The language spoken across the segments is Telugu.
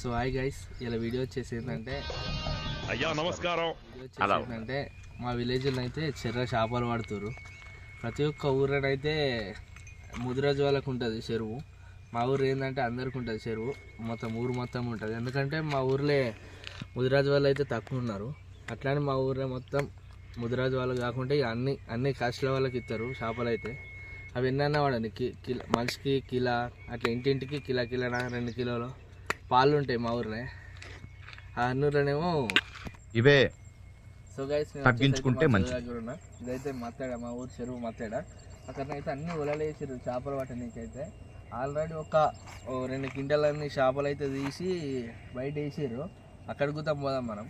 సో హాయ్ గైస్ ఇలా వీడియో వచ్చేసి ఏంటంటే అయ్యా నమస్కారం. ఏంటంటే మా విలేజ్లో అయితే చెర్ర చేపలు పడుతురు ప్రతి ఒక్క ఊర్లోనైతే ముదిరాజు వాళ్ళకు ఉంటుంది చెరువు. మా ఊరు ఏంటంటే అందరికి ఉంటుంది చెరువు. మొత్తం ఊరు మొత్తం ఉంటుంది. ఎందుకంటే మా ఊర్లో ముదిరాజు వాళ్ళు అయితే తక్కువ ఉన్నారు. అట్లానే మా ఊర్లో మొత్తం ముదిరాజు వాళ్ళు కాకుండా ఇక అన్ని అన్ని కాస్ట్ల వాళ్ళకి ఇస్తారు చేపలు అయితే. అవి ఎన్నైనా వాడండి కి కిలో మనిషికి కిలా అట్లా ఇంటింటికి కిలా కిలోనా రెండు కిలోలు. పాలు ఉంటాయి మా ఊర్లో ఆ అన్నూరులోనేమో ఇవే సో గైస్ తగ్గించుకుంటే మంచిది. దగ్గర ఉన్నా ఇదైతే మత్తేడ మా ఊరు చెరువు మత్తేడ. అక్కడనైతే అన్ని ఉలలు వేసారు చేపలు పట్టనీకైతే. ఆల్రెడీ ఒక రెండు క్వింటలన్నీ చేపలు అయితే తీసి బయట వేసారు అక్కడ గుతం పోదాం మనం.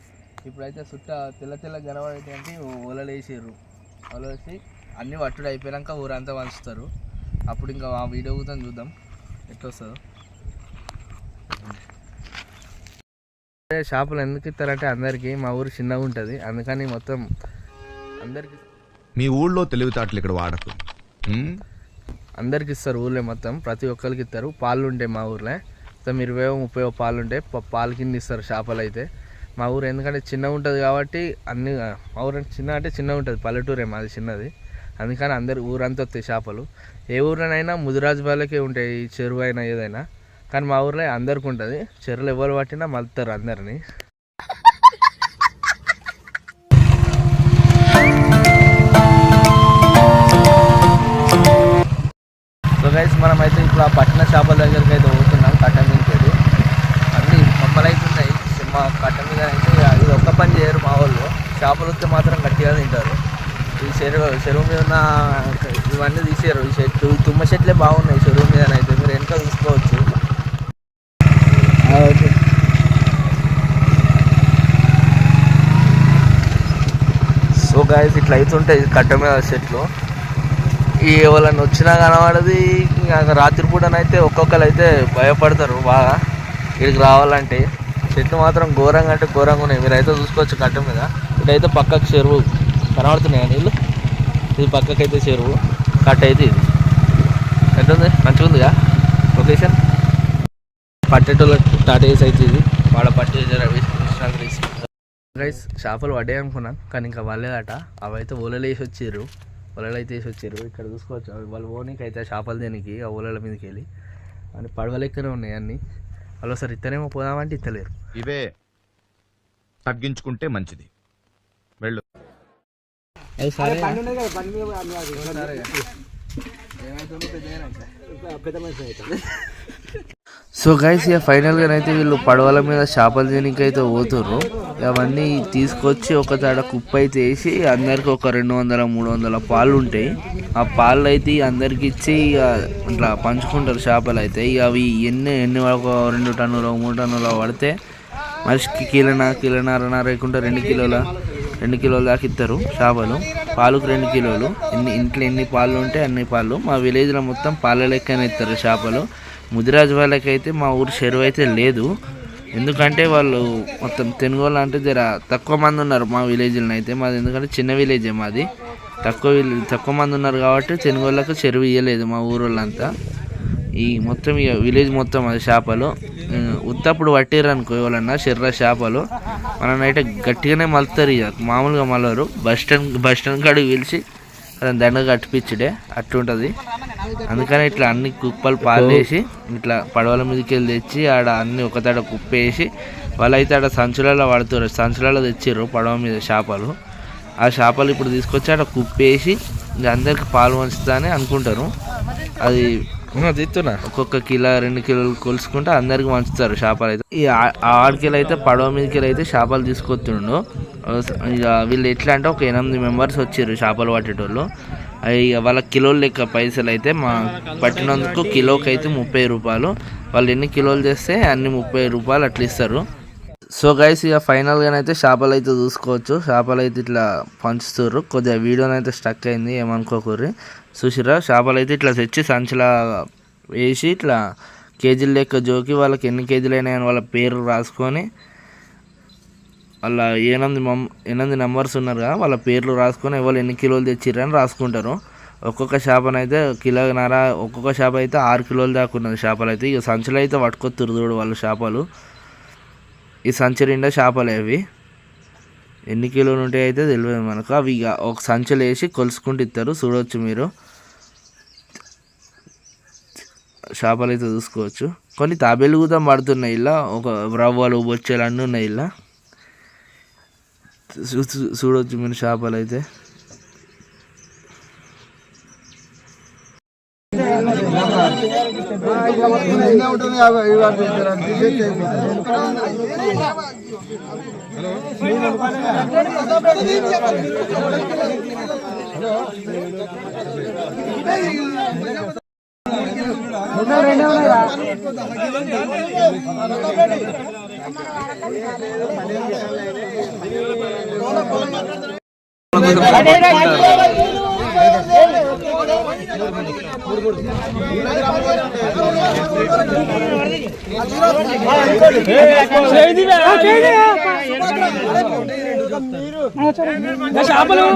ఇప్పుడైతే చుట్ట తెల్ల తెల్ల గనబడేటువంటి ఉలలు వేసారు వేసి అన్ని పట్టుడు అయిపోయాక ఊరంతా పంచుతారు. అప్పుడు ఇంకా ఆ వీడియో గుతం చూద్దాం. ఎట్లా వస్తుందో చేపలు ఎందుకు ఇస్తారంటే అందరికీ మా ఊరు చిన్నగా ఉంటుంది. అందుకని మొత్తం అందరికి మీ ఊళ్ళో తెలివితేటలు ఇక్కడ వాడకు? అందరికి ఇస్తారు ఊర్లో మొత్తం ప్రతి ఒక్కరికి ఇస్తారు. పాలు ఉంటాయి మా ఊర్లో. మొత్తం ఇరవై ముప్పై పాలు ఉంటాయి పాలు కింద ఇస్తారు చేపలు అయితే. మా ఊరు ఎందుకంటే చిన్నగా ఉంటుంది కాబట్టి అన్ని మా ఊరు చిన్న అంటే చిన్నగా ఉంటుంది. పల్లెటూరే మాది చిన్నది. అందుకని అందరు ఊరంతా వస్తాయి చేపలు ఏ ఊరినైనా ముదిరాజు వాళ్ళకే ఉంటాయి చెరువు అయినా ఏదైనా. కానీ మా ఊర్లో అందరికి ఉంటుంది. చెర్రలు ఎవరు పట్టినా మలుతారు అందరినీ. సో గైస్ మనం అయితే ఇప్పుడు ఆ పట్టిన చేపల దగ్గరికి అయితే పోతున్నాం కట్ట మీదకి అన్ని మమ్మలు అవుతున్నాయి ఉన్నాయి మా కట్ట మీద అయితే ఇది ఒక్క పని చేయరు మా వాళ్ళు. చేపలు వస్తే మాత్రం గట్టిగా తింటారు. ఈ చెరువు చెరువు మీద ఉన్న ఇవన్నీ తీసారు ఈ చెట్టు తుమ్మ చెట్లే బాగున్నాయి చెరువు మీద అయితే మీరు వెనక చూసుకోవచ్చు సో గాయస్ ఇట్లా అవుతుంటాయి కట్ట మీద చెట్లు. ఈ ఎవరైనా వచ్చినా కనబడది రాత్రిపూటనైతే ఒక్కొక్కరు అయితే భయపడతారు బాగా. ఇక్కడికి రావాలంటే చెట్లు మాత్రం ఘోరంగా అంటే ఘోరంగా ఉన్నాయి. మీరైతే చూసుకోవచ్చు కట్ట మీద. ఇటైతే పక్కకు చెరువు కనబడుతున్నాయి నీళ్ళు ఇది పక్కకైతే చెరువు కట్ అయితే ఇది. ఎట్లుంది మంచిగా ఉందిగా? లొకేషన్? పట్టేటోళ్ళకి స్టార్ట్ చేసి అయితే ఇది వాడ పట్టే రైస్ చేపలు పడ్డాయి అనుకున్నాను కానీ ఇంకా వాళ్ళేదట అవైతే ఓలలు వేసి వచ్చారు వలలు అయితే వేసి వచ్చారు ఇక్కడ చూసుకోవచ్చు. అవి వాళ్ళు ఓనికి అయితే చేపలు దేనికి ఆ ఓలల మీదకి వెళ్ళి. అని పడవలెక్కనే ఉన్నాయి అన్ని. వాళ్ళు ఒకసారి ఇత్తనేమో పోదామంటే ఇత్తలేరు. ఇవే తగ్గించుకుంటే మంచిది. వెళ్ళు. అది సరే. సో గైస్ ఇక ఫైనల్గా అయితే వీళ్ళు పడవల మీద చేపలు తినకి అయితే పోతుర్రు. అవన్నీ తీసుకొచ్చి ఒక తాడ కుప్ప అయితే వేసి అందరికి ఒక రెండు వందల మూడు వందల పాలు ఉంటాయి. ఆ పాలు అయితే అందరికి ఇచ్చి ఇక ఇట్లా పంచుకుంటారు చేపలు అయితే. ఇక అవి ఎన్ని ఎన్ని ఒక రెండు టన్నులు మూడు టన్నులు పడితే మనిషికి కిలోన కిలోన్నర లేకుండా రెండు కిలోల రెండు కిలోల దాకా ఇస్తారు చేపలు. పాలుకు రెండు కిలోలు. ఎన్ని ఇంట్లో ఎన్ని పాలు ఉంటే అన్ని పాలు. మా విలేజ్లో మొత్తం పాల లెక్కనే ఇస్తారు చేపలు. ముదిరాజు వాళ్ళకైతే మా ఊరు చెరువు అయితే లేదు. ఎందుకంటే వాళ్ళు మొత్తం తెనుగోళ్ళు అంటే జర తక్కువ మంది ఉన్నారు మా విలేజ్లో అయితే. మాది ఎందుకంటే చిన్న విలేజే మాది. తక్కువ తక్కువ మంది ఉన్నారు కాబట్టి తెనుగోళ్ళకు చెరువు ఇవ్వలేదు మా ఊరోళ్ళంతా ఈ మొత్తం ఇక విలేజ్ మొత్తం అది చేపలు. ఉత్తప్పుడు పట్టిర్రు అనుకో ఎవరన్నా శర్ర చేపలు. మననైతే గట్టిగానే మలుతారు ఇక. మామూలుగా మలరు బస్ స్టాండ్ బస్ స్టాండ్ కాడికి పిలిచి అతను దండ కట్టిపించుడే అట్లుంటుంది అందుకని ఇట్లా అన్ని కుప్పలు పాలేసి ఇట్లా పడవల మీదకి వెళ్ళి తెచ్చి ఆడ అన్ని ఒక తాడ కుప్పేసి వాళ్ళైతే ఆడ సంచులలో పడుతారు సంచులలో తెచ్చిర్రు పడవ మీద చేపలు. ఆ చేపలు ఇప్పుడు తీసుకొచ్చి ఆడ కుప్పేసి అందరికి పాలు పంచుతా అని అనుకుంటారు. అది తీస్తున్నా ఒక్కొక్క కిలో రెండు కిలోలు కొలుసుకుంటే అందరికి పంచుతారు చేపలు అయితే. ఈ ఆ- ఆడికెళ్ళి అయితే పడవ మీదకి అయితే చేపలు తీసుకొస్తుండు. ఇక వీళ్ళు ఎట్లా అంటే ఒక ఎనిమిది మెంబర్స్ వచ్చారు చేపలు పట్టేటోళ్ళు. ఇక వాళ్ళ కిలోలు లెక్క పైసలు అయితే మా పట్టినందుకు కిలోకి అయితే ముప్పై రూపాయలు. వాళ్ళు ఎన్ని కిలోలు చేస్తే అన్ని ముప్పై రూపాయలు అట్లా ఇస్తారు. సో గైస్ ఇక ఫైనల్గా అయితే చేపలు అయితే చూసుకోవచ్చు. చేపలు అయితే ఇట్లా పంచుతుర్రు. కొద్దిగా వీడియోనైతే స్టక్ అయింది ఏమనుకోకూర్రి. చూసిరా చేపలు అయితే ఇట్లా తెచ్చి సంచిలా వేసి ఇట్లా కేజీల లెక్క జోకి వాళ్ళకి ఎన్ని కేజీలు అయినాయని వాళ్ళ పేరు రాసుకొని వాళ్ళ ఎనిమిది మం ఎనిమిది నెంబర్స్ ఉన్నారు కదా వాళ్ళ పేర్లు రాసుకొని ఎవరు ఎన్ని కిలోలు తెచ్చిర్రని రాసుకుంటారు. ఒక్కొక్క చేపనైతే కిలోన్నర ఒక్కొక్క చేప అయితే ఆరు కిలోలు దాకా ఉన్నది చేపలు అయితే ఇక సంచులు అయితే పట్టుకొత్తురు చూడు వాళ్ళు చేపలు ఈ సంచి నిండా చేపలే అవి. ఎన్ని కిలోలు ఉంటాయి అయితే తెలియదు మనకు. అవి ఇక ఒక సంచులు వేసి కొలుసుకుంటూ ఇస్తారు చూడవచ్చు మీరు. చేపలు అయితే చూసుకోవచ్చు. కొన్ని తాబేలు కూడా పడుతున్నాయి ఇలా. ఒక రవ్వలు బొచ్చెలు అన్నీ ఉన్నాయి ఇలా. చూ- చూడవచ్చు మీరు చేపలు అయితే. నిన్న ఉంటుంది యాభై ఐదు చేపలు